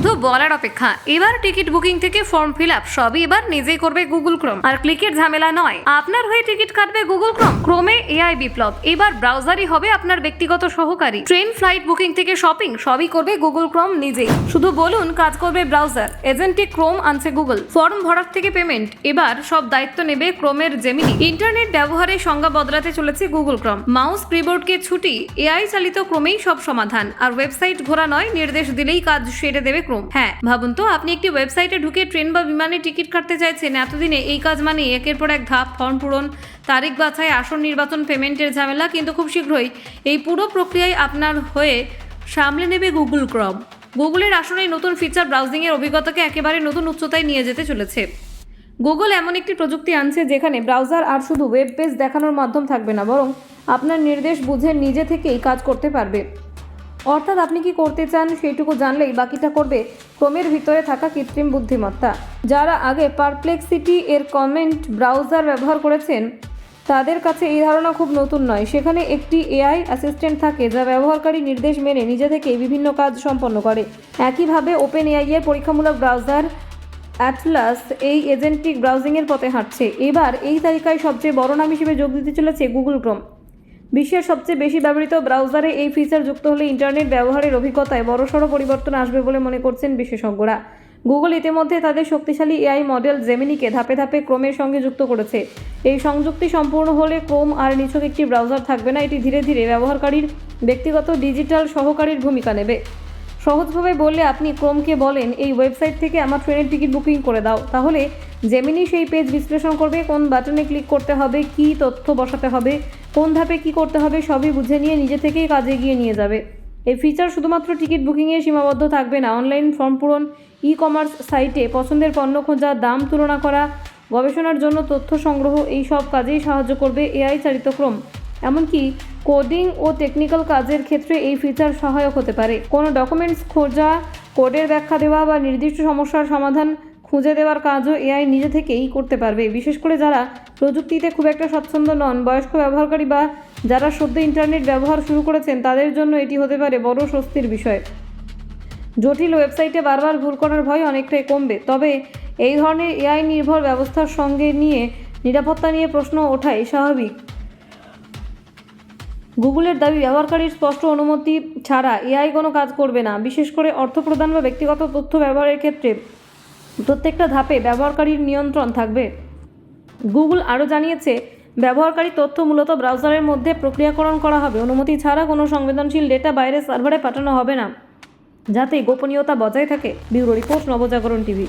শুধু বলার অপেক্ষা। এবার টিকিট বুকিং থেকে ফর্ম ফিল আপ সবই এবার নিজেই করবে গুগল ক্রোম। আর ক্লিকের ঝামেলা নয়, আপনার হয়ে টিকিট কাটবে গুগল ক্রোম। ক্রোমে এআই বিপ্লব, এবার ব্রাউজারই হবে আপনার ব্যক্তিগত সহকারী। ট্রেন, ফ্লাইট বুকিং থেকে শপিং, সবই করবে গুগল ক্রোম নিজেই। শুধু বলুন, কাজ করবে ব্রাউজার এজেন্টে ক্রোম আনছে গুগল। ফর্ম ভরার থেকে পেমেন্ট, এবার সব দায়িত্ব নেবে ক্রোমের জেমিনি। ইন্টারনেট ব্যবহারের সংজ্ঞা বদলাতে চলেছে গুগল ক্রোম। মাউস কিবোর্ডকে ছুটি, এআই চালিত ক্রমেই সব সমাধান। আর ওয়েবসাইট ঘোরা নয়, নির্দেশ দিলেই কাজ সেরে দেবে ক্রোম। হ্যাঁ ভাবুন তো, আপনি একটি ওয়েবসাইটে ঢুকে ট্রেন বা বিমানে টিকিট কাটতে চাইছেন, এতদিনে এই কাজ মানে একের পর এক ধাপ ফর্ম পূরণ, তারিখ বাছাই, আসন নির্বাচন, পেমেন্টের ঝামেলা, কিন্তু খুব শীঘ্রই এই পুরো প্রক্রিয়ায় আপনার হয়ে সামলে নেবে গুগল ক্রম গুগলের এই নতুন ফিচার ব্রাউজিংয়ের অভিজ্ঞতাকে একেবারে নতুন উচ্চতায় নিয়ে যেতে চলেছে। গুগল এমন একটি প্রযুক্তি আনছে যেখানে ব্রাউজার আর শুধু ওয়েব পেজ দেখানোর মাধ্যম থাকবে না, বরং আপনার নির্দেশ বুঝে নিজে থেকেই কাজ করতে পারবে। অর্থাৎ আপনি কি করতে চান সেইটুকু জানলেই বাকিটা করবে ক্রমের ভিতরে থাকা কৃত্রিম বুদ্ধিমত্তা। যারা আগে পারপ্লেক্সিটি এর কমেন্ট ব্রাউজার ব্যবহার করেছেন, তাদের কাছে এই ধারণা খুব নতুন নয়। সেখানে একটি এআই অ্যাসিস্ট্যান্ট থাকে যা ব্যবহারকারী নির্দেশ মেনে নিজে থেকে বিভিন্ন কাজ সম্পন্ন করে। একইভাবে ওপেন এআই এর পরীক্ষামূলক ব্রাউজার অ্যাটলাস এই এজেন্টিক ব্রাউজিংয়ের পথে হাঁটছে। এবার এই তালিকায় সবচেয়ে বড় নাম হিসেবে যোগ দিতে চলেছে গুগল ক্রোম বিশ্বের সবচেয়ে বেশি ব্যবহৃত ব্রাউজারে এই ফিচার যুক্ত হলে ইন্টারনেট ব্যবহারের অভিজ্ঞতায় বড়সড় পরিবর্তন আসবে বলে মনে করছেন বিশেষজ্ঞরা। গুগল ইতিমধ্যে তাদের শক্তিশালী এআই মডেল জেমিনিকে ধাপে ধাপে ক্রোমের সঙ্গে যুক্ত করেছে। এই সংযুক্তি সম্পূর্ণ হলে ক্রোম আর নিছক একটি ব্রাউজার থাকবে না, এটি ধীরে ধীরে ব্যবহারকারীর ব্যক্তিগত, ডিজিটাল সহকারীর ভূমিকা নেবে। সহজভাবে বললে আপনি ক্রোমকে বলেন, এই ওয়েবসাইট থেকে আমার ট্রেনের টিকিট বুকিং করে দাও। তাহলে জেমিনি সেই পেজ বিশ্লেষণ করবে, কোন বাটনে ক্লিক করতে হবে, কি তথ্য বসাতে হবে, কোন ধাপে কি করতে হবে, সবই বুঝে নিয়ে নিজে থেকেই কাজে এগিয়ে নিয়ে যাবে। এই ফিচার শুধুমাত্র টিকিট বুকিংয়ে সীমাবদ্ধ থাকবে না অনলাইন ফর্ম পূরণ ই কমার্স সাইটে পছন্দের পণ্য খোঁজা, দাম তুলনা করা, গবেষণার জন্য তথ্য সংগ্রহ, এই সব কাজেই সাহায্য করবে এআই চালিত ক্রম। এমনকি কোডিং ও টেকনিক্যাল কাজের ক্ষেত্রে এই ফিচার সহায়ক হতে পারে। কোনো ডকুমেন্টস খোঁজা, কোডের ব্যাখ্যা দেওয়া বা নির্দিষ্ট সমস্যার সমাধান খুঁজে দেওয়ার কাজও এআই নিজে থেকেই করতে পারবে। বিশেষ করে যারা প্রযুক্তিতে খুব একটা স্বচ্ছন্দ নন, বয়স্ক ব্যবহারকারী বা যারা সদ্য ইন্টারনেট ব্যবহার শুরু করেছেন, তাদের জন্য এটি হতে পারে বড় স্বস্তির বিষয়। জটিল ওয়েবসাইটে বারবার ভুল করার ভয় অনেকটাই কমবে। তবে এই ধরনের এআই নির্ভর ব্যবস্থার সঙ্গে নিয়ে নিরাপত্তা নিয়ে প্রশ্ন ওঠাই স্বাভাবিক। গুগলের দাবি, ব্যবহারকারীর স্পষ্ট অনুমতি ছাড়া এআই কোনো কাজ করবে না, বিশেষ করে অর্থ প্রদান বা ব্যক্তিগত তথ্য ব্যবহারের ক্ষেত্রে। প্রত্যেকটা ধাপে ব্যবহারকারীর নিয়ন্ত্রণ থাকবে। গুগল আরও জানিয়েছে, ব্যবহারকারী তথ্য মূলত ব্রাউজারের মধ্যে প্রক্রিয়াকরণ করা হবে। অনুমতি ছাড়া কোনো সংবেদনশীল ডেটা বাইরের সার্ভারে পাঠানো হবে না। যাতে গোপনীয়তা বজায় থাকে। Bureau report, Nabajagaran TV.